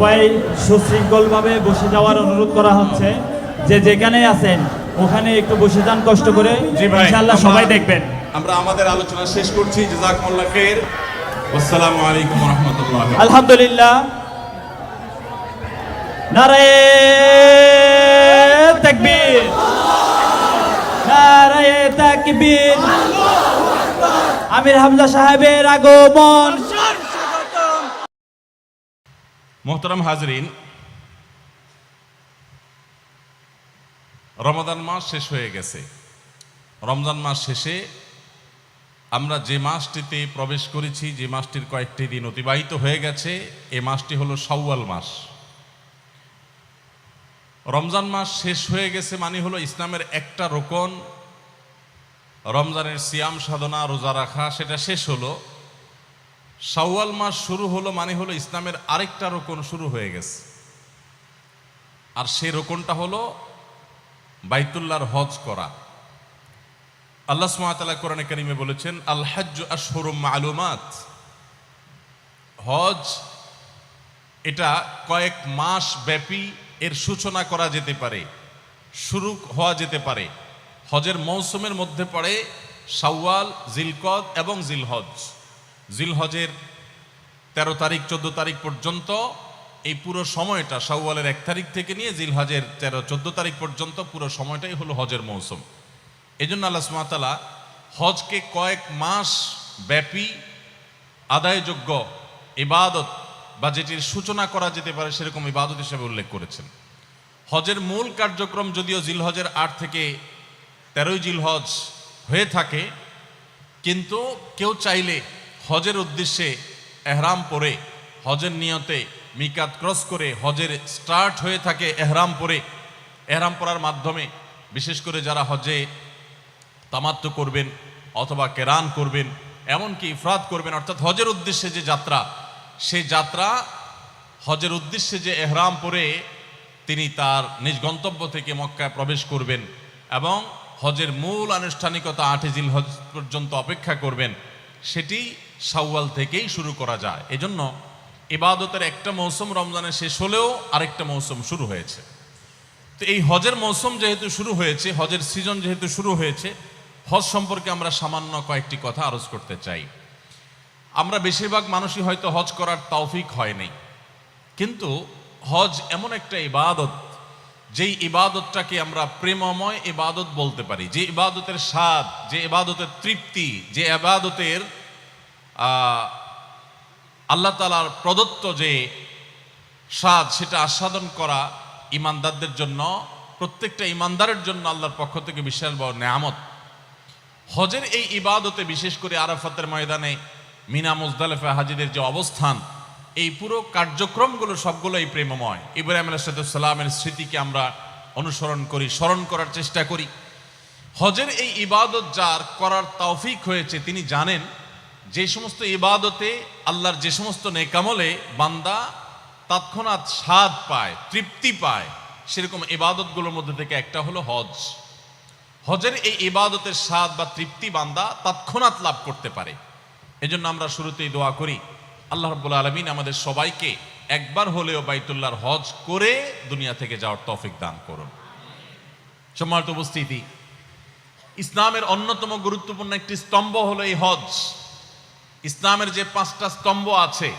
সবাই সুশৃঙ্খলভাবে বসে যাওয়ার অনুরোধ করা হচ্ছে। যে যেখানে আছেন ওখানে একটু বসে যান কষ্ট করে। ইনশাআল্লাহ সবাই দেখবেন। আমরা আমাদের আলোচনা শেষ করছি। জাজাকুমুল্লাহ খের আসসালামু আলাইকুম রহমতুল্লাহ আলহামদুলিল্লাহ। তাকবীর। তাকবীর। আমির হামজা সাহেবের আগমন। মোহতারাম হাজরিন রমাদান মাস শেষ হয়ে গেছে। রমজান মাস শেষে আমরা যে মাসটিতে প্রবেশ করেছি, যে মাসটির কয়েকটি দিন অতিবাহিত হয়ে গেছে, এ মাসটি হলো শাওয়াল মাস। রমজান মাস শেষ হয়ে গেছে মানে হলো ইসলামের একটা রোকন, রমজানের সিয়াম সাধনা, রোজা রাখা, সেটা শেষ হলো। শাওয়াল মাস শুরু হলো মানে হলো ইসলামের আরেকটা রোকন শুরু হয়ে গেছে। আর সেই রোকনটা হলো বাইতুল্লাহর হজ করা। আল্লাহ সুমাতালা কোরআনে কারিমে বলেছেন, আল হাজ্জ আশহরুম মালুমাত। হজ এটা কয়েক মাস ব্যাপী এর সূচনা করা যেতে পারে, শুরু হওয়া যেতে পারে। হজের মৌসুমের মধ্যে পড়ে সাওয়াল জিলকদ এবং জিলহজ। জিলহজের তেরো তারিখ, চোদ্দ তারিখ পর্যন্ত এই পুরো সময়টা শাওয়ালের এক তারিখ থেকে নিয়ে জিলহজের তেরো, চোদ্দ তারিখ পর্যন্ত পুরো সময়টাই হলো হজের মৌসুম। এই জন্য আল্লাহ সুমাতালা হজকে কয়েক মাস ব্যাপী আদায়যোগ্য ইবাদত বা যেটির সূচনা করা যেতে পারে সেরকম ইবাদত হিসেবে উল্লেখ করেছেন। হজের মূল কার্যক্রম যদিও জিলহজের আট থেকে তেরোই জিলহজ হয়ে থাকে, কিন্তু কেউ চাইলে হজের উদ্দেশ্যে এহরাম পরে, হজের নিয়তে মিকাত ক্রস করে হজের স্টার্ট হয়ে থাকে এহরাম পরে। এহরাম পরার মাধ্যমে বিশেষ করে যারা হজে তামাত্ম করবেন অথবা কেরান করবেন, এমনকি ইফরাদ করবেন, অর্থাৎ হজের উদ্দেশ্যে যে যাত্রা, সে যাত্রা হজের উদ্দেশ্যে যে এহরাম পরে তিনি তার নিজ গন্তব্য থেকে মক্কায় প্রবেশ করবেন এবং হজের মূল আনুষ্ঠানিকতা আটে জিল হজ পর্যন্ত অপেক্ষা করবেন। সেটি শাওয়াল থেকেই শুরু করা যায়। এজন্য ইবাদতের একটা মৌসুম রমজানের শেষ হলেও আরেকটা মৌসুম শুরু হয়েছে। তো এই হজের মৌসুম যেহেতু শুরু হয়েছে, হজের সিজন যেহেতু শুরু হয়েছে, হজ সম্পর্কে আমরা সামান্য কয়েকটি কথা আরজ করতে চাই। আমরা বেশিরভাগ মানুষই হয়তো হজ করার তৌফিক হয়নি কিন্তু হজ এমন একটা ইবাদত, যেই ইবাদতটাকে আমরা প্রেমময় ইবাদত বলতে পারি। যে ইবাদতের স্বাদ, যে ইবাদতের তৃপ্তি, যে ইবাদতের আল্লাহ তালার প্রদত্ত যে স্বাদ, সেটা আস্বাদন করা ইমানদারদের জন্য, প্রত্যেকটা ইমানদারের জন্য আল্লাহর পক্ষ থেকে বিশাল বড় নেয়ামত। হজের এই ইবাদতে বিশেষ করে আরাফাতের ময়দানে মিনা মুজদালেফা হাজিদের যে অবস্থান, এই পুরো কার্যক্রমগুলো সবগুলোই প্রেমময়। ইব্রাহিম আলাইসালামের স্মৃতিকে আমরা অনুসরণ করি, স্মরণ করার চেষ্টা করি। হজের এই ইবাদত যার করার তৌফিক হয়েছে, তিনি জানেন যে সমস্ত ইবাদতে, আল্লাহর যে সমস্ত নেকামলে বান্দা তৎক্ষণাৎ স্বাদ পায়, তৃপ্তি পায়, সেরকম ইবাদতগুলোর মধ্যে থেকে একটা হলো হজ। হজের এই ইবাদতের স্বাদ বা তৃপ্তি বান্দা তৎক্ষণাৎ লাভ করতে পারে। এজন্য আমরা শুরুতেই দোয়া করি, আল্লাহ রব্বুল আলমিন আমাদের সবাইকে একবার হলেও বাইতুল্লাহর হজ করে দুনিয়া থেকে যাওয়ার তফিক দান করুন। সম্মানিত উপস্থিতি, ইসলামের অন্যতম গুরুত্বপূর্ণ একটি স্তম্ভ হলো এই হজ। ইসলামের যে পাঁচটা স্তম্ভ আছে,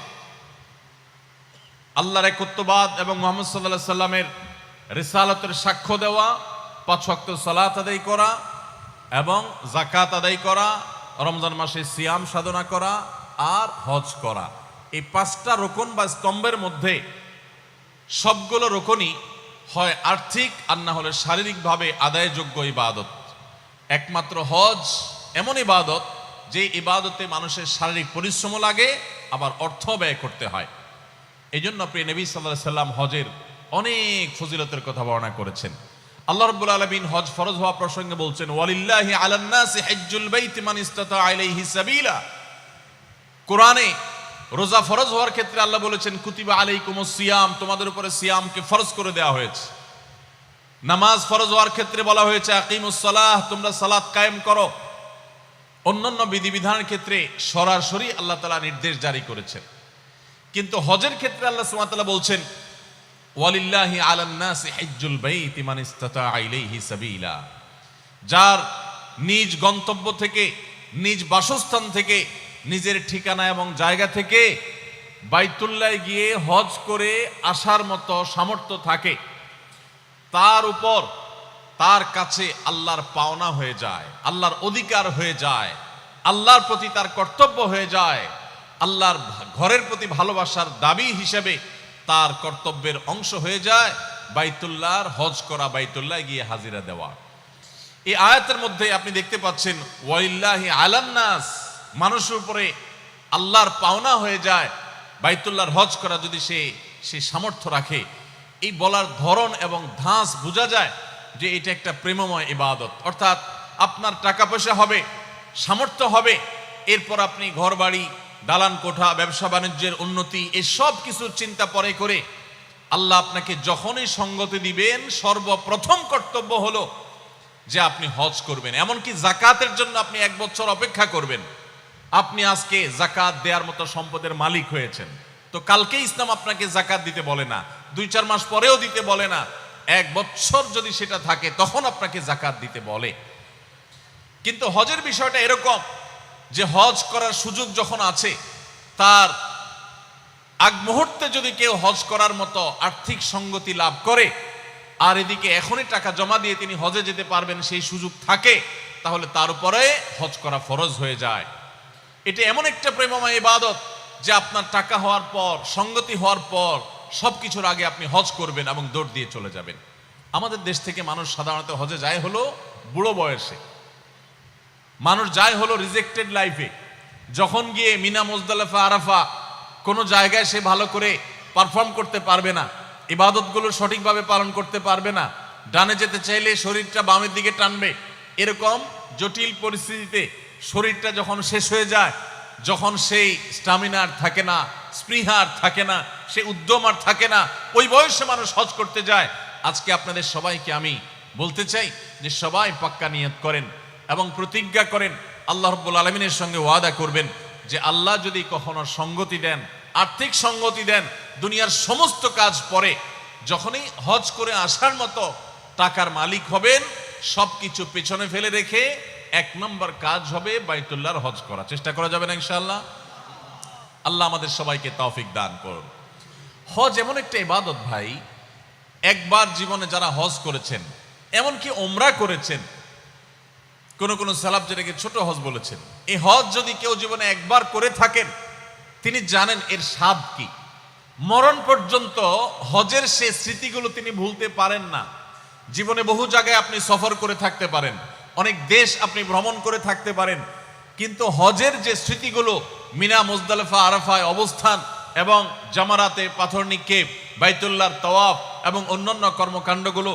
আল্লাহর একত্ববাদ এবং মোহাম্মদ সাল্লাহ সাল্লামের রিসালতের সাক্ষ্য দেওয়া, পাঁচ ওয়াক্ত সালাত আদায় করা এবং জাকাত আদায় করা, রমজান মাসে সিয়াম সাধনা করা আর হজ করা। এই পাঁচটা রোকন বা স্তম্ভের মধ্যে সবগুলো রোকনই হয় আর্থিক আর না হলে শারীরিকভাবে আদায়যোগ্য ইবাদত। একমাত্র হজ এমন ইবাদত যে ইবাদতে মানুষের শারীরিক পরিশ্রম লাগে, আবার অর্থ ব্যয় করতে হয়। এই জন্য প্রিয় নবী সাল্লাহ সাল্লাম হজের অনেক ফজিলতের কথা বর্ণনা করেছেন। আল্লাহ রাব্বুল আলামিন হজ ফরজ হওয়া প্রসঙ্গে বলছেন, ওয়ালিল্লাহি আলান নাসি হজ্জুল বাইতি মান ইসতাতা ইলাইহি সাবিলা। কোরআনে রোজা ফরজ হওয়ার ক্ষেত্রে আল্লাহ বলেছেন, কুতিবা আলাইকুমুস সিয়াম। তোমাদের উপরে সিয়ামকে ফরজ করে দেওয়া হয়েছে। নামাজ ফরজ হওয়ার ক্ষেত্রে বলা হয়েছে, আকিমুস সালাহ। তোমরা সালাত কায়েম করো। অন্যান্য বিধিবিধানের ক্ষেত্রে সরাসরি আল্লাহ তাআলা নির্দেশ জারি করেছেন। কিন্তু হজের ক্ষেত্রে আল্লাহ সুমাতালা বলছেন, ওয়ালিল্লাহি আলান্নাসি যার নিজ গন্তব্য থেকে, নিজ বাসস্থান থেকে, নিজের ঠিকানা এবং জায়গা থেকে বাইতুল্লায় গিয়ে হজ করে আসার মতো সামর্থ্য থাকে। তার উপর তার কাছে আল্লাহর পাওনা হয়ে যায়, আল্লাহর অধিকার হয়ে যায়, আল্লাহর প্রতি তার কর্তব্য হয়ে যায়, আল্লাহর ঘরের প্রতি ভালোবাসার দাবি হিসেবে তার কর্তব্যের অংশ হয়ে যায়, বাইতুল্লাহর হজ করা বাইতুল্লাহ গিয়ে হাজিরা দেওয়া। এই আয়াতের মধ্যে আপনি দেখতে পাচ্ছেন ওয়াইল্লাহি আলান্নাস মানুষের উপরে আল্লাহর পাওনা হয়ে যায়, বাইতুল্লাহর হজ করা যদি সে সে সামর্থ্য রাখে, এই বলার ধরন এবং ধাঁস বোঝা যায় যে এটা একটা প্রেমময় ইবাদত। অর্থাৎ আপনার টাকা পয়সা হবে, সামর্থ্য হবে, এরপর আপনি ঘর বাড়ি দালান কোঠা, ব্যবসা বাণিজ্যের উন্নতি এই সব কিছুর চিন্তা পরে করে আল্লাহ আপনাকে যখনই সঙ্গতি দিবেন, সর্বপ্রথম কর্তব্য হলো যে আপনি হজ করবেন। এমনকি জাকাতের জন্য আপনি এক বছর অপেক্ষা করবেন। আপনি আজকে জাকাত দেওয়ার মতো সম্পদের মালিক হয়েছেন। তো কালকে ইসলাম আপনাকে জাকাত দিতে বলে না। দুই চার মাস পরেও দিতে বলে না। এক বছর যদি সেটা থাকে, তখন আপনাকে জাকাত দিতে বলে। কিন্তু হজের বিষয়টা এরকম যে হজ করার সুযোগ যখন আছে, তার আগ মুহূর্তে যদি কেউ হজ করার মতো আর্থিক সঙ্গতি লাভ করে, আর এদিকে এখনই টাকা জমা দিয়ে তিনি হজে যেতে পারবেন, সেই সুযোগ থাকে, তাহলে তার উপরে হজ করা ফরজ হয়ে যায়। এটা এমন একটা প্রেমময় ইবাদত যে আপনার টাকা হওয়ার পর, সঙ্গতি হওয়ার পর সব কিছুর আগে আপনি হজ করবেন এবং দৌড় দিয়ে চলে যাবেন। আমাদের দেশ থেকে মানুষ সাধারণত হজে যায় হলো বুড়ো বয়সে। মানুষ যায় হলো রিজেক্টেড লাইফে যখন গিয়ে মিনা, মোজদালেফা, আরাফা কোনো জায়গায় সে ভালো করে পারফর্ম করতে পারবে না, ইবাদতগুলো সঠিকভাবে পালন করতে পারবে না, ডানে যেতে চাইলে শরীরটা বামের দিকে টানবে, এরকম জটিল পরিস্থিতিতে শরীরটা যখন শেষ হয়ে যায় যখন সেই স্টামিনার থাকে না, স্পৃহার থাকে না, সে উদ্যম আর থাকে না, ওই বয়সে মানুষ হজ করতে যায়। আজকে আপনাদের সবাইকে আমি বলতে চাই যে সবাই পাক্কা নিয়ত করেন এবং প্রতিজ্ঞা করেন, আল্লাহ রব্বুল আলমিনের সঙ্গে ওয়াদা করবেন যে আল্লাহ যদি কখনো সঙ্গতি দেন, আর্থিক সঙ্গতি দেন, দুনিয়ার সমস্ত কাজ পরে, যখনই হজ করে আসার মতো টাকার মালিক হবেন সব কিছু পেছনে ফেলে রেখে এক নম্বর কাজ হবে বাইতুল্লাহর হজ করা। চেষ্টা করা যাবে না ইনশাআল্লাহ? আল্লাহ আমাদের সবাইকে তৌফিক দান করুন। হজ এমন একটা ইবাদত ভাই, একবার জীবনে যারা হজ করেছেন, এমনকি ওমরা করেছেন, কোন কোন সালাব যেটাকে ছোট হজ বলেছেন, এই হজ যদি কেউ জীবনে একবার করে থাকেন, তিনি জানেন এর স্বাদ কি। মরণ পর্যন্ত হজের সে স্মৃতিগুলো তিনি ভুলতে পারেন না। জীবনে বহু জায়গায় আপনি সফর করে থাকতে পারেন। অনেক দেশ আপনি ভ্রমণ করে থাকতে পারেন, কিন্তু হজের যে স্মৃতিগুলো, মিনা, মুজদালেফা, আরাফায় অবস্থান এবং জামারাতে পাথর নিক্ষেপ, বাইতুল্লাহর তওয়াফ এবং অন্যান্য কর্মকাণ্ডগুলো,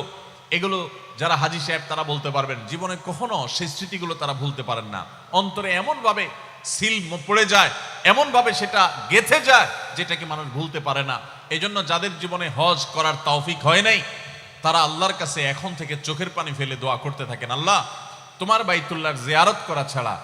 এগুলো যারা হাজি সাহেব তারা বলতে পারবেন। জীবনে কখনো সেই স্মৃতিগুলো তারা ভুলতে পারেন না। অন্তরে এমনভাবে সিল পড়ে যায়, এমনভাবে সেটা গেথে যায় যেটাকে মানুষ ভুলতে পারে না। এই জন্য যাদের জীবনে হজ করার তৌফিক হয় নাই, তারা আল্লাহর কাছে এখন থেকে চোখের পানি ফেলে দোয়া করতে থাকেন। আল্লাহ তোমার বাইতুল্লাহর জিয়ারত করা ছাড়া,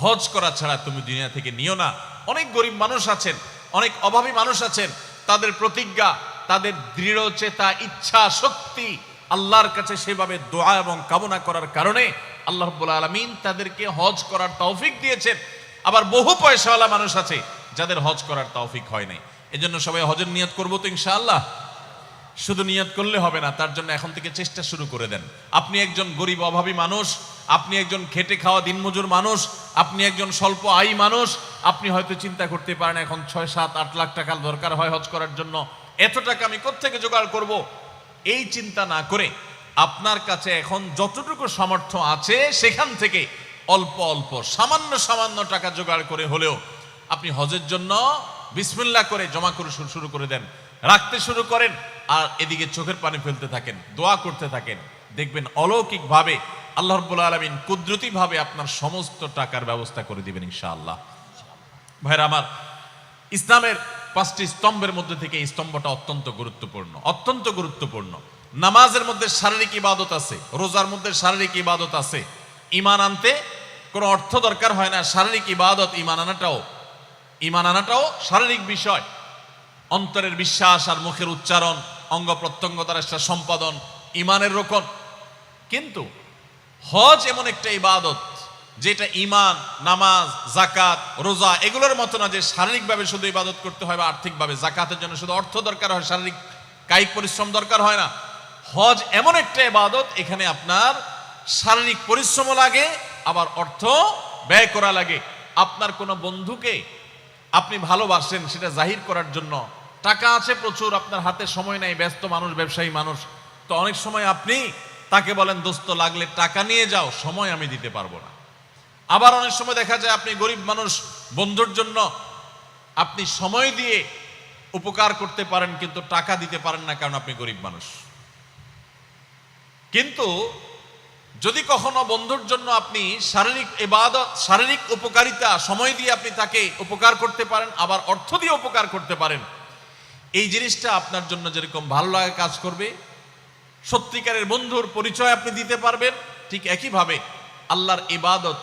হজ করা ছাড়া তুমি দুনিয়া থেকে নিও না। অনেক গরিব মানুষ আছেন, অনেক অভাবী মানুষ আছেন, তাদের প্রতিজ্ঞা, তাদের দৃঢ় চেতা, ইচ্ছা, শক্তি, আল্লাহর কাছে সেভাবে দোয়া এবং কামনা করার কারণে আল্লাহ আলমিন তাদেরকে হজ করার তৌফিক দিয়েছেন। আবার বহু পয়সাওয়ালা মানুষ আছে যাদের হজ করার তৌফিক হয় নাই। এজন্য সবাই হজের নিয়ত করব তো ইনশাআল্লাহ। শুধু নিয়ত করলে হবে না, তার জন্য এখন থেকে চেষ্টা শুরু করে দেন। আপনি একজন গরিব, অভাবী মানুষ, আপনি একজন খেটে খাওয়া দিনমজুর মানুষ, আপনি একজন স্বল্প আয়ী মানুষ, আপনি হয়তো চিন্তা করতে পারেন এখন ছয়, সাত, আট লাখ টাকার দরকার হয় হজ করার জন্য। এত টাকা আমি কোত্থেকে জোগাড় করব? এই চিন্তা না করে আপনার কাছে এখন যতটুকু সামর্থ্য আছে সেখান থেকে অল্প অল্প, সামান্য সামান্য টাকা জোগাড় করে হলেও আপনি হজের জন্য বিসমিল্লা করে জমা করে শুরু করে দেন। রাখতে শুরু করেন। আর এদিকে চোখের পানি ফেলতে থাকেন, দোয়া করতে থাকেন। দেখবেন অলৌকিকভাবে আল্লাহ রব্বুল আলমিন কুদরতিভাবে আপনার সমস্ত টাকার ব্যবস্থা করে দিবেন ইনশাআল্লাহ। ভাইরা আমার, ইসলামের পাঁচটি স্তম্ভের মধ্যে থেকে এই স্তম্ভটা অত্যন্ত গুরুত্বপূর্ণ অত্যন্ত গুরুত্বপূর্ণ। নামাজের মধ্যে শারীরিক ইবাদত আছে, রোজার মধ্যে শারীরিক ইবাদত আছে। ইমান আনতে কোনো অর্থ দরকার হয় না, শারীরিক ইবাদত ইমান আনাটাও ইমান আনাটাও শারীরিক বিষয়। অন্তরের বিশ্বাস আর মুখের উচ্চারণ অঙ্গ প্রত্যঙ্গ দ্বারা সেটা সম্পাদন ইমানের রোকন। কিন্তু হজ এমন একটা ইবাদত, যেটা ইমান নামাজ জাকাত রোজা, এগুলোর মতো না যে শারীরিকভাবে শুধু ইবাদত করতে হয় বা আর্থিকভাবে। জাকাতের জন্য শুধু অর্থ দরকার হয়, শারীরিক কায়িক পরিশ্রম দরকার হয় না। হজ এমন একটা ইবাদত, এখানে আপনার শারীরিক পরিশ্রমও লাগে, আবার অর্থ ব্যয় করা লাগে। আপনার কোনো বন্ধুকে আপনি ভালোবাসেন, সেটা জাহির করার জন্য টাকা আছে প্রচুর, আপনার হাতে সময় নেই, ব্যস্ত মানুষ, ব্যবসায়ী মানুষ। তো অনেক সময় আপনি তাকে বলেন, দোস্ত, লাগলে টাকা নিয়ে যাও, সময় আমি দিতে পারব না। আবার অনেক সময় দেখা যায় আপনি গরিব মানুষ, বন্ধুর জন্য আপনি সময় দিয়ে উপকার করতে পারেন, কিন্তু টাকা দিতে পারেন না কারণ আপনি গরিব মানুষ। কিন্তু যদি কখনো বন্ধুর জন্য আপনি শারীরিক এবাদত শারীরিক উপকারিতা, সময় দিয়ে আপনি তাকে উপকার করতে পারেন, আবার অর্থ দিয়ে উপকার করতে পারেন এই জিনিসটা আপনার জন্য যেরকম ভালো লাগে কাজ করবে, সত্যিকারের বন্ধুর পরিচয় আপনি দিতে পারবেন, ঠিক একইভাবে আল্লাহর ইবাদত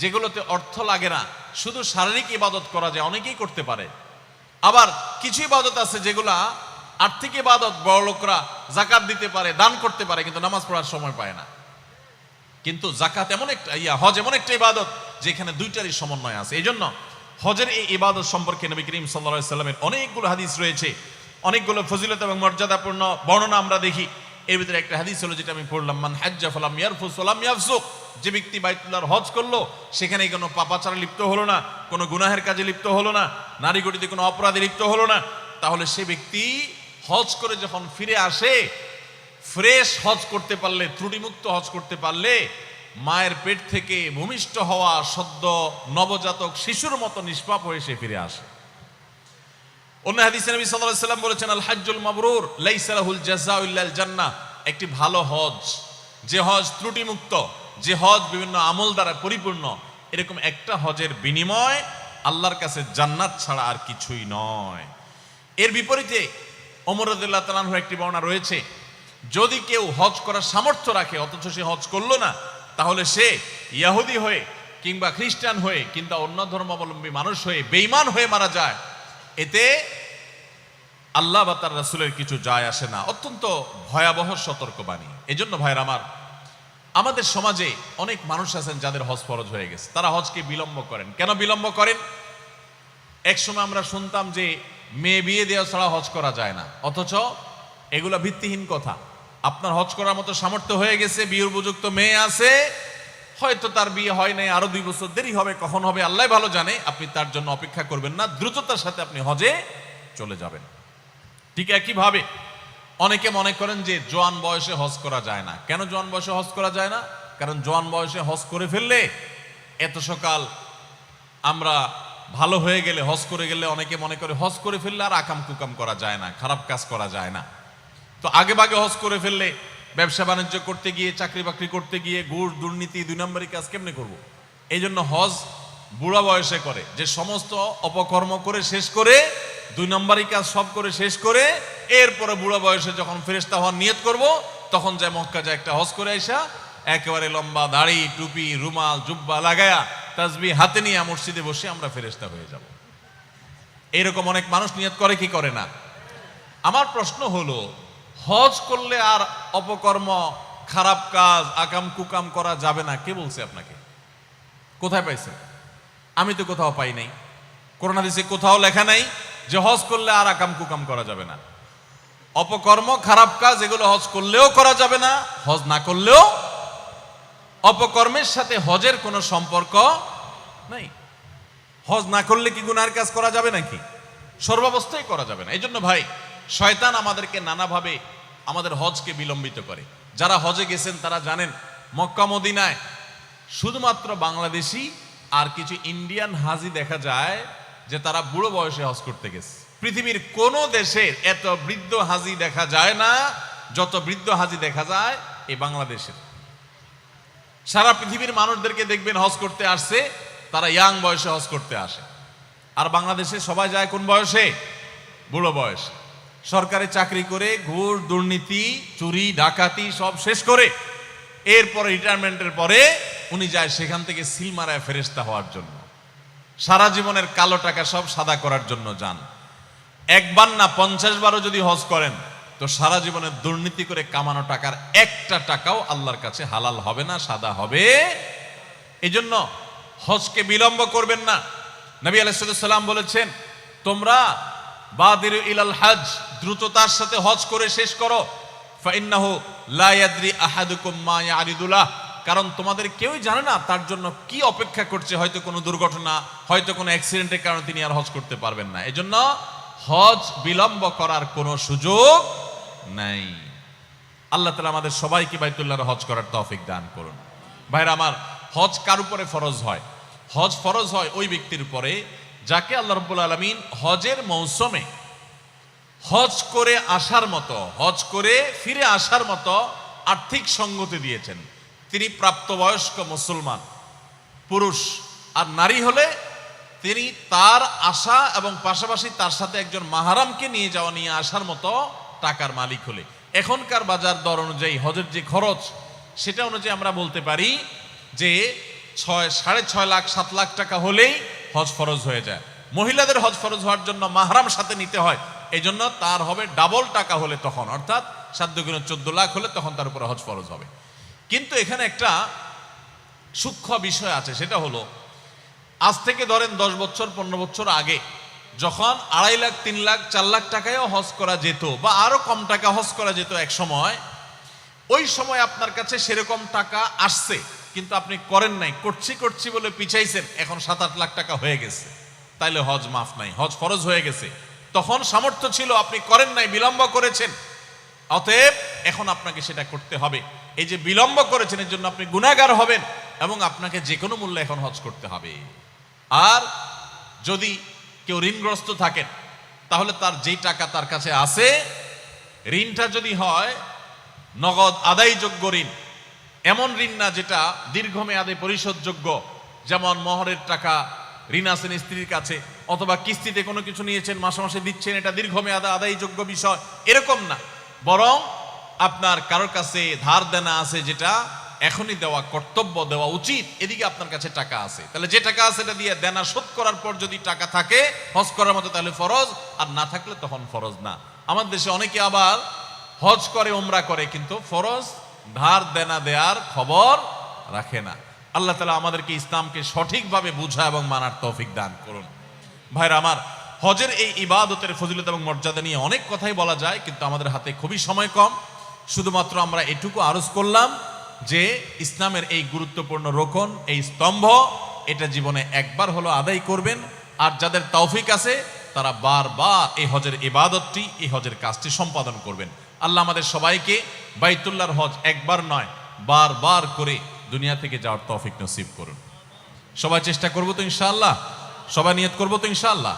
যেগুলোতে অর্থ লাগে না, শুধু শারীরিক ইবাদত করা যায়, অনেকেই করতে পারে। আবার কিছু ইবাদত আছে যেগুলা আর্থিক ইবাদত, বড় লোকরা জাকাত দিতে পারে, দান করতে পারে, কিন্তু নামাজ পড়ার সময় পায় না। কিন্তু জাকাত এমন একটা, ইয়া, হজ এমন একটা ইবাদত যেখানে দুইটারই সমন্বয় আছে। এই জন্য হজের এই ইবাদত সম্পর্কে নবী করিম সাল্লা সাল্লামের অনেকগুলো হাদিস রয়েছে, অনেকগুলো ফজিলত এবং মর্যাদাপূর্ণ বর্ণনা আমরা দেখি। এর ভিতরে একটা হাদিস হলো যেটা আমি পড়লাম, মান হাজ্জা ফলাম ইয়ারফু সালাম ইয়াফসুক। যে ব্যক্তি বাইতুল্লাহর হজ করল, সেখানে কোনো পাপাচারে লিপ্ত হলো না, কোনো গুনাহের কাজে লিপ্ত হলো না, নারী গটিতে কোনো অপরাধে লিপ্ত হলো না, তাহলে সে ব্যক্তি হজ করে যখন ফিরে আসে, ফ্রেশ হজ করতে পারলে, ত্রুটিমুক্ত হজ করতে পারলে মায়ের পেট থেকে ভূমিষ্ঠ হওয়া সদ্য নবজাতক শিশুর মতো নিষ্পাপ হয়ে সে ফিরে আসে। অন্য হাদিসে নবী সাল্লাম বলেছেন আল হাজ্জুল মাবরুর, লাইসা লাহুল জাযাউ ইল্লাল জান্নাহ একটি ভালো হজ, যে হজ ত্রুটিমুক্ত, যে হজ বিভিন্ন আমল দ্বারা পরিপূর্ণ, এরকম একটা হজের বিনিময় আল্লাহর কাছে জান্নাত ছাড়া আর কিছুই নয়। এর বিপরীতে ওমর রাদিয়াল্লাহু তাআলার একটি বর্ণনা রয়েছে, যদি কেউ হজ করার সামর্থ্য রাখে, অথচ সে হজ করল না তাহলে সে ইয়াহুদি হয়ে কিংবা খ্রিস্টান হয়ে কিংবা অন্য ধর্মাবলম্বী মানুষ হয়ে বেইমান হয়ে মারা যায়, এতে আল্লাহ বা তার রাসুলের কিছু যায় আসে না। অত্যন্ত ভয়াবহ সতর্কবাণী। এই জন্য ভাইয়ের আমার, আমাদের সমাজে অনেক মানুষ আছেন যাদের হজ ফরজ হয়ে গেছে। তারা হজকে বিলম্ব করেন। কেন বিলম্ব করেন? এক সময় আমরা শুনতাম যে মেয়ে বিয়ে দেওয়া ছাড়া হজ করা যায় না। অথচ এগুলা ভিত্তিহীন কথা। আপনার হজ করার মতো সামর্থ্য হয়ে গেছে, বিয়ের উপযুক্ত মেয়ে আছে, হয়তো তার বিয়ে হয় নাই, আরও দুই বছর দেরি হবে, কখন হবে, আল্লাহ ভালো জানে, আপনি তার জন্য অপেক্ষা করবেন না, দ্রুততার সাথে আপনি হজে চলে যাবেন। ঠিক একইভাবে, অনেকে মনে করেন যে জোয়ান বয়সে হজ করা যায় না। কেন জোয়ান বয়সে হজ করা যায় না? কারণ জোয়ান বয়সে হজ করে ফেললে, এত সকাল আমরা ভালো হয়ে গেলে, হজ করে গেলে অনেকে মনে করে হজ করে ফেললে আর আকাম কুকাম করা যায় না, খারাপ কাজ করা যায় না। তো আগে ভাগে হজ করে ফেললে ব্যবসা বাণিজ্য করতে গিয়ে, চাকরি বাকরি করতে গিয়ে ঘুষ দুর্নীতি, দুই নম্বরই কাজ কেমনে করব। এই জন্য হজ বুড়া বয়সে করে, যে সমস্ত অপকর্ম করে শেষ করে, দুই নম্বরই কাজ সব করে শেষ করে, এরপরে বুড়া বয়সে যখন ফেরেস্তা হওয়ার নিয়ত করব, তখন যায় মক্কা যায় একটা হজ করে আইসা, একেবারে লম্বা দাড়ি, টুপি, রুমাল, জুব্বা লাগায়া, তাজবি হাতে নিয়ে মসজিদে বসে আমরা ফেরেস্তা হয়ে যাব এরকম অনেক মানুষ নিয়ত করে, কি করে না আমার প্রশ্ন হলো হজ করলে আর অপকর্ম, খারাপ কাজ, আকাম কুকাম করা যাবে না। কে বলছে আপনাকে? কোথায় পাইছেন? আমি তো কোথাও পাই নাই। করোনা দিছে কোথাও লেখা নাই যে হজ করলে আর আকাম কুকাম করা যাবে না। অপকর্ম, খারাপ কাজ, এগুলো হজ করলেও করা যাবে না। হজ না করলেও অপকর্মের সাথে হজের কোনো সম্পর্ক নাই। হজ না করলে কি গুনার কাজ করা যাবে নাকি? সর্বাবস্থায় করা যাবে না। এই জন্য ভাই শয়তান আমাদেরকে নানাভাবে আমাদের হজকে বিলম্বিত করে। যারা হজে গেছেন, তারা জানেন, মক্কা, মদিনায় শুধুমাত্র বাংলাদেশি আর কিছু ইন্ডিয়ান হাজি দেখা যায় যে তারা বুড়ো বয়সে হজ করতে গেছে। পৃথিবীর কোন দেশের এত বৃদ্ধ হাজি দেখা যায় না, যত বৃদ্ধ হাজি দেখা যায় এই বাংলাদেশের সারা পৃথিবীর মানুষদেরকে দেখবেন হজ করতে আসছে, তারা ইয়াং বয়সে হজ করতে আসে। আর বাংলাদেশে সবাই যায় কোন বয়সে? বুড়ো বয়স। সরকারি চাকরি করে ঘুর দুর্নীতি, চুরি, ডাকাতি সব শেষ করে এরপরে রিটায়ারমেন্টের পরে উনি যায় সেখান থেকে সিল মারায় ফেরেস্তা হওয়ার জন্য। সারা জীবনের কালো টাকা সব সাদা করার জন্য যান। একবার না পঞ্চাশ বারও যদি হজ করেন, তো সারা জীবনে দুর্নীতি করে কামানো টাকার একটা টাকাও আল্লাহর কাছে হালাল হবে না, সাদা হবে। এই জন্য হজকে বিলম্ব করবেন না। নবী আলাইসাল্লাম বলেছেন, তোমরা বাদির ইলাল হজ দ্রুততার সাথে হজ করে শেষ করো। কারণ তোমাদের কেউই জানে না তার জন্য কি অপেক্ষা করছে, হয়তো কোনো দুর্ঘটনা, হয়তো কোনো অ্যাক্সিডেন্টের কারণে তিনি আর হজ করতে পারবেন না। এজন্য হজ বিলম্ব করার কোনো সুযোগ নাই। আল্লাহ তালা আমাদের সবাইকে বাইতুল্লাহর হজ করার তৌফিক দান করুন। ভাইরা, আমার হজ কার উপরে ফরজ হয়? হজ ফরজ হয় ওই ব্যক্তির উপরে যাকে আল্লাহ রব্বুল আলমিন হজের মৌসুমে হজ করে আসার মতো, হজ করে ফিরে আসার মতো আর্থিক সঙ্গতি দিয়েছেন। তিনি প্রাপ্তবয়স্ক মুসলমান, পুরুষ, আর নারী হলে তিনি তার আশা এবং পাশাপাশি তার সাথে একজন মাহারামকে নিয়ে যাওয়া, নিয়ে আসার মতো টাকার মালিক হলে। এখনকার বাজার দর অনুযায়ী হজের যে খরচ, সেটা অনুযায়ী আমরা বলতে পারি যে ছয়, সাড়ে ছয় লাখ, সাত লাখ টাকা হলেই হজ ফরজ হয়ে যায়। মহিলাদের হজ ফরজ হওয়ার জন্য মাহারাম সাথে নিতে হয়। এই জন্য তার হবে ডাবল টাকা হলে তখন, অর্থাৎ সাত দুগুণ চোদ্দ লাখ হলে তখন তার উপরে হজ ফরজ হবে। কিন্তু এখানে একটা সূক্ষ্ম বিষয় আছে, সেটা হলো, আজ থেকে ধরেন দশ বছর, পনেরো বছর আগে, যখন আড়াই লাখ, তিন লাখ, চার লাখ টাকায়ও হজ করা যেত বা আরও কম টাকা হজ করা যেত এক সময়, ওই সময় আপনার কাছে সেরকম টাকা আসছে। কিন্তু আপনি করেন নাই, করছি করছি বলে পিছাইছেন, এখন সাত আট লাখ টাকা হয়ে গেছে। তাইলে হজ মাফ নাই, হজ ফরজ হয়ে গেছে। তখন সামর্থ্য ছিল, আপনি করেন নাই, বিলম্ব করেছেন। অতএব এখন আপনাকে সেটা করতে হবে। এই যে বিলম্ব করেছেন, এর জন্য আপনি গুণাগার হবেন এবং আপনাকে যে কোনো মূল্যে এখন হজ করতে হবে। আর যদি কেউ ঋণগ্রস্ত থাকেন, তাহলে তার যেই টাকা তার কাছে আছে, ঋণটা যদি হয়, নগদ আদায়যোগ্য ঋণ এমন ঋণ না যেটা দীর্ঘমেয়াদে পরিশোধযোগ্য। যেমন মহরের টাকা ঋণ আছেন স্ত্রীর কাছে, অথবা কিস্তিতে কোনো কিছু নিয়েছেন, মাসে মাসে দিচ্ছেন, এটা দীর্ঘমেয়াদে আদায়যোগ্য বিষয়। এরকম না। বরং আপনার কারোর কাছে ধার দেনা আছে যেটা এখনই দেওয়া কর্তব্য, দেওয়া উচিত। এদিকে আপনার কাছে টাকা আছে। তাহলে যে টাকা আছে এটা দিয়ে দেনা শোধ করার পর যদি টাকা থাকে, হজ করার মতো তাহলে ফরজ, আর না থাকলে তখন ফরজ না। আমার দেশে অনেকে আবার হজ করে ওমরা করে, কিন্তু ফরজ ধার দেনা দেয়ার খবর রাখে না। আল্লাহ তালা আমাদেরকে ইসলামকে সঠিকভাবে বুঝা এবং মানার তৌফিক দান করুন। ভাইরা আমার, হজের এই ইবাদতের ফজিলত এবং মর্যাদা নিয়ে অনেক কথাই বলা যায়, কিন্তু আমাদের হাতে খুবই সময় কম। শুধুমাত্র আমরা এটুকু আরজ করলাম যে ইসলামের এই গুরুত্বপূর্ণ রোকন, এই স্তম্ভ, এটা জীবনে একবার হলো আদায় করবেন। আর যাদের তৌফিক আছে, তারা বারবার এই হজের ইবাদতটি, এই হজের কাজটি সম্পাদন করবেন। আল্লাহ আমাদের সবাইকে বাইতুল্লাহর হজ একবার নয়, বারবার করে দুনিয়া থেকে যাওয়ার তৌফিক নসিব করুন। সবাই চেষ্টা করব তো ইনশাআল্লাহ? সবাই নিয়ত করব তো ইনশাআল্লাহ?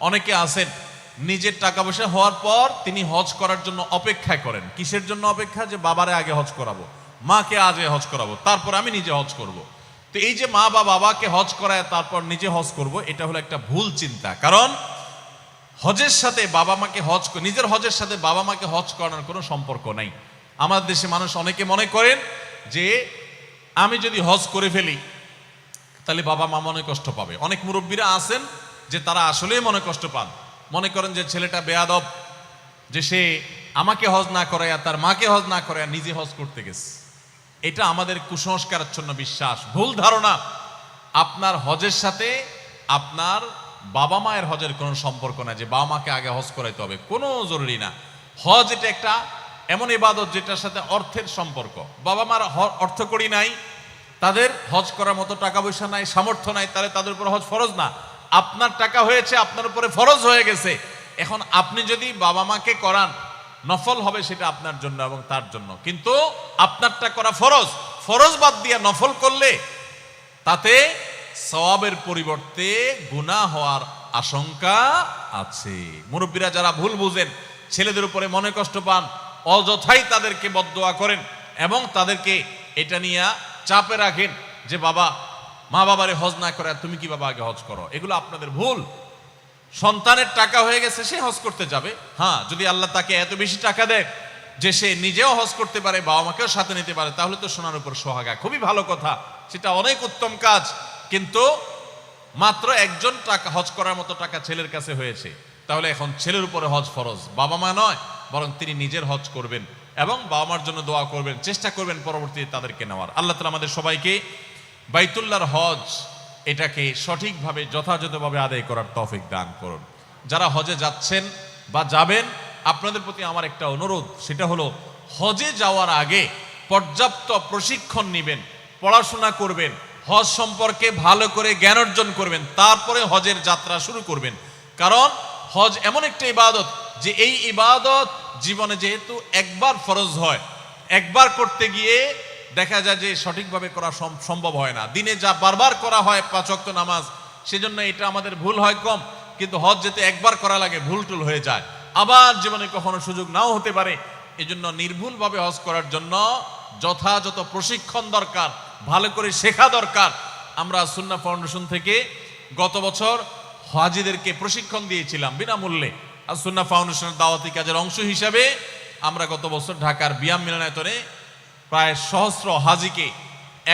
অনেকে আছেন, নিজের টাকা পয়সা হওয়ার পর তিনি হজ করার জন্য অপেক্ষা করেন। কিসের জন্য অপেক্ষা? যে বাবারে আগে হজ করাবো, মাকে আগে হজ করাবো, তারপর আমি নিজে হজ করব। তো এই যে মা বা বাবাকে হজ করায় তারপর নিজে হজ করব, এটা হলো একটা ভুল চিন্তা। কারণ হজের সাথে বাবা মাকে হজ নিজের হজের সাথে বাবা মাকে হজ করানোর কোনো সম্পর্ক নাই। আমাদের দেশে মানুষ অনেকে মনে করেন যে, আমি যদি হজ করে ফেলি, তাহলে বাবা মা মনে কষ্ট পাবে। অনেক মুরব্বীরা আছেন যে তারা আসলেই মনে কষ্ট পান। মনে করেন যে ছেলেটা বেয়াদব, যে সে আমাকে হজ না করাইয়া তার মাকে হজ না করাইয়া নিজে হজ করতে গেছে। এটা আমাদের কুসংস্কারাচ্ছন্ন বিশ্বাস। ভুল ধারণা। আপনার হজের সাথে আপনার বাবা মায়ের হজের কোনো সম্পর্ক না যে বাবা মাকে আগে হজ করাইতে হবে। কোনো জরুরি না। হজ এটা একটা এমন ইবাদত যেটার সাথে অর্থের সম্পর্ক। বাবা মার অর্থ করি নাই, তাদের হজ করার মতো টাকা পয়সা নাই, সামর্থ্য নাই, তাহলে তাদের উপর হজ ফরজ না। আপনার টাকা হয়েছে, আপনার উপরে ফরজ হয়ে গেছে। এখন আপনি যদি বাবা মাকে করান, নফল হবে সেটা আপনার জন্য এবং তার জন্য। কিন্তু আপনারটা করা ফরজ। ফরজ বাদ দিয়া নফল করলে তাতে সওয়াবের পরিবর্তে গুনাহ হওয়ার আশঙ্কা আছে। মুরব্বীরা যারা ভুল বুঝেন, ছেলেদের উপরে মনে কষ্ট পান, অযথাই তাদেরকে বদদোয়া করেন এবং তাদেরকে এটা নিয়ে চাপে রাখেন যে, বাবা, মা বাবারে হজ না করে তুমি কি বাবা আগে হজ করো? এগুলো আপনাদের ভুল। সন্তানের টাকা হয়ে গেছে, সে হজ করতে যাবে। হ্যাঁ যদি আল্লাহ তাকে এত বেশি টাকা দেয় যে সে নিজেও হজ করতে পারে বাবা মাকেও সাথে নিতে পারে, তাহলে তো সোনার উপর সোহাগা। খুবই ভালো কথা। সেটা অনেক উত্তম কাজ। কিন্তু মাত্র একজন টাকা হজ করার মতো টাকা ছেলের কাছে হয়েছে। তাহলে এখন ছেলের উপরে হজ ফরজ। বাবা মা নয়, বরং তিনি নিজের হজ করবেন এবং বাবা মার জন্য দোয়া করবেন, চেষ্টা করবেন পরবর্তীতে তাদেরকে নেওয়ার। আল্লাহ তালা আমাদের সবাইকে বাইতুল্লাহর হজ এটাকে সঠিকভাবে, যথাযথভাবে আদায় করার তৌফিক দান করুন। যারা হজে যাচ্ছেন বা যাবেন, আপনাদের প্রতি আমার একটা অনুরোধ, সেটা হলো হজে যাওয়ার আগে পর্যাপ্ত প্রশিক্ষণ নেবেন, পড়াশোনা করবেন হজ সম্পর্কে ভালো করে জ্ঞান অর্জন করবেন, তারপরে হজের যাত্রা শুরু করবেন। কারণ হজ এমন একটা ইবাদত যে এই ইবাদত জীবনে যেহেতু একবার ফরজ হয়, একবার করতে গিয়ে দেখা যায় যে সঠিকভাবে করা সম- সম্ভব হয় না। দিনে যা বারবার করা হয় পাঁচ নামাজ, সেজন্য এটা আমাদের ভুল হয় কম। কিন্তু হজ যেতে একবার করা লাগে ভুল টুল হয়ে যায়। আবার জীবনে কখনো সুযোগ নাও হতে পারে। এজন্য নির্ভুলভাবে হজ করার জন্য যথাযথ প্রশিক্ষণ দরকার। ভালো করে শেখা দরকার। আমরা সুন্না ফাউন্ডেশন থেকে গত বছর হাজিদেরকে প্রশিক্ষণ দিয়েছিলাম বিনামূল্যে। আর সুন্না ফাউন্ডেশনের দাওয়াতি কাজের অংশ হিসাবে আমরা গত বছর ঢাকার বিয়াম মিলনায়তনে প্রায় সহস্র হাজিকে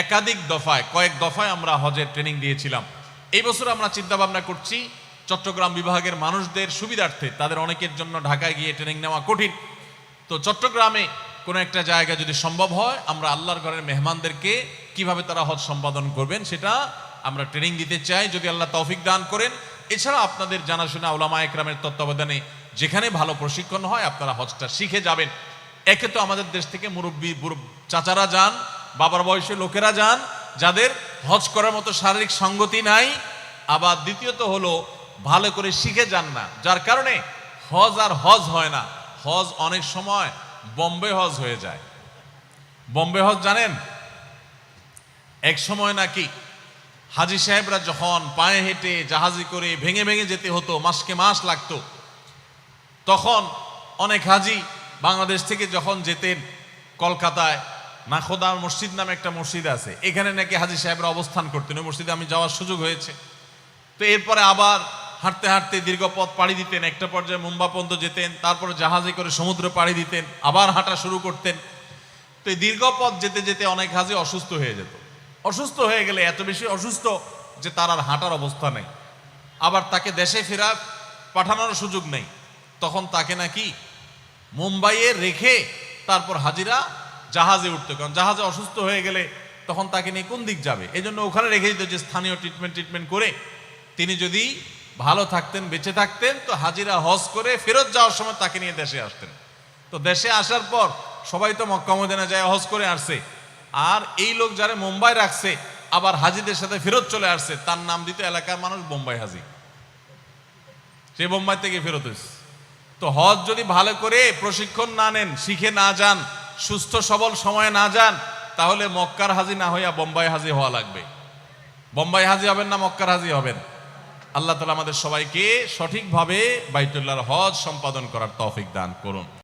একাধিক দফায়, কয়েক দফায় আমরা হজের ট্রেনিং দিয়েছিলাম। এই বছর আমরা চিন্তা ভাবনা করছি চট্টগ্রাম বিভাগের মানুষদের সুবিধার্থে, তাদের অনেকের জন্য ঢাকায় গিয়ে ট্রেনিং নেওয়া কঠিন। তো চট্টগ্রামে কোনো একটা জায়গা যদি সম্ভব হয়, আমরা আল্লাহর ঘরের মেহমানদেরকে কীভাবে তারা হজ সম্পাদন করবেন সেটা আমরা ট্রেনিং দিতে চাই, যদি আল্লাহ তৌফিক দান করেন। এছাড়া আপনাদের জানাশোনা ওলামা একরামের তত্ত্বাবধানে যেখানে ভালো প্রশিক্ষণ হয়, আপনারা হজটা শিখে যাবেন। একে তো আমাদের দেশ থেকে মুরব্বী চাচারা যান, বাবার বয়সে লোকেরা যান, যাদের হজ করার মতো শারীরিক সঙ্গতি নাই। আবার দ্বিতীয়ত হলো, ভালো করে শিখে যান না, যার কারণে হজ আর হজ হয় না। হজ অনেক সময় বম্বে হজ হয়ে যায়। বম্বে হজ জানেন? এক সময় নাকি হাজি সাহেবরা যখন পায়ে হেঁটে জাহাজি করে ভেঙে ভেঙে যেতে হতো, মাসকে মাস লাগতো, তখন অনেক হাজি বাংলাদেশ থেকে যখন যেতেন কলকাতায় নাখোদা মসজিদ নামে একটা মসজিদ আছে, এখানে নাকি হাজি সাহেবরা অবস্থান করতেন, ওই মসজিদে আমি যাওয়ার সুযোগ হয়েছে। তো এরপরে আবার হাঁটতে হাঁটতে দীর্ঘ পথ পাড়ি দিতেন, একটা পর্যায়ে মুম্বা পর্যন্ত যেতেন, তারপরে জাহাজে করে সমুদ্র পাড়ি দিতেন, আবার হাঁটা শুরু করতেন। তো এই দীর্ঘ পথ যেতে যেতে অনেক হাজি অসুস্থ হয়ে যেত। অসুস্থ হয়ে গেলে এত বেশি অসুস্থ যে তার আর হাঁটার অবস্থা নেই। আবার তাকে দেশে ফেরা পাঠানোর সুযোগ নেই। তখন তাকে নাকি মুম্বাইয়ে রেখে তারপর হাজিরা জাহাজে উঠতে। কারণ জাহাজে অসুস্থ হয়ে গেলে তখন তাকে নিয়ে কোন দিক যাবে? এই জন্য ওখানে রেখে দিত যে স্থানীয় ট্রিটমেন্ট ট্রিটমেন্ট করে তিনি যদি ভালো থাকতেন, বেঁচে থাকতেন, তো হাজিরা হজ করে ফেরত যাওয়ার সময় তাকে নিয়ে দেশে আসতেন। তো দেশে আসার পর সবাই তো মক্কা মদিনা যায়, হজ করে আসছে। আর এই লোক যারা মুম্বাই রাখছে, আবার হাজিদের সাথে ফেরত চলে আসছে, তার নাম দিত এলাকার মানুষ বোম্বাই হাজি। সে বোম্বাই থেকে ফেরত হয়েছে। তো হজ যদি ভালো করে প্রশিক্ষণ না নেন, শিখে না যান, সুস্থ সবল সময়ে না যান, তাহলে মক্কার হাজি না হইয়া বোম্বাই হাজি হওয়া লাগবে। বোম্বাই হাজি হবেন না, মক্কার হাজি হবেন। আল্লাহ তালা আমাদের সবাইকে সঠিকভাবে বাইতুল্লাহর হজ সম্পাদন করার তৌফিক দান করুন।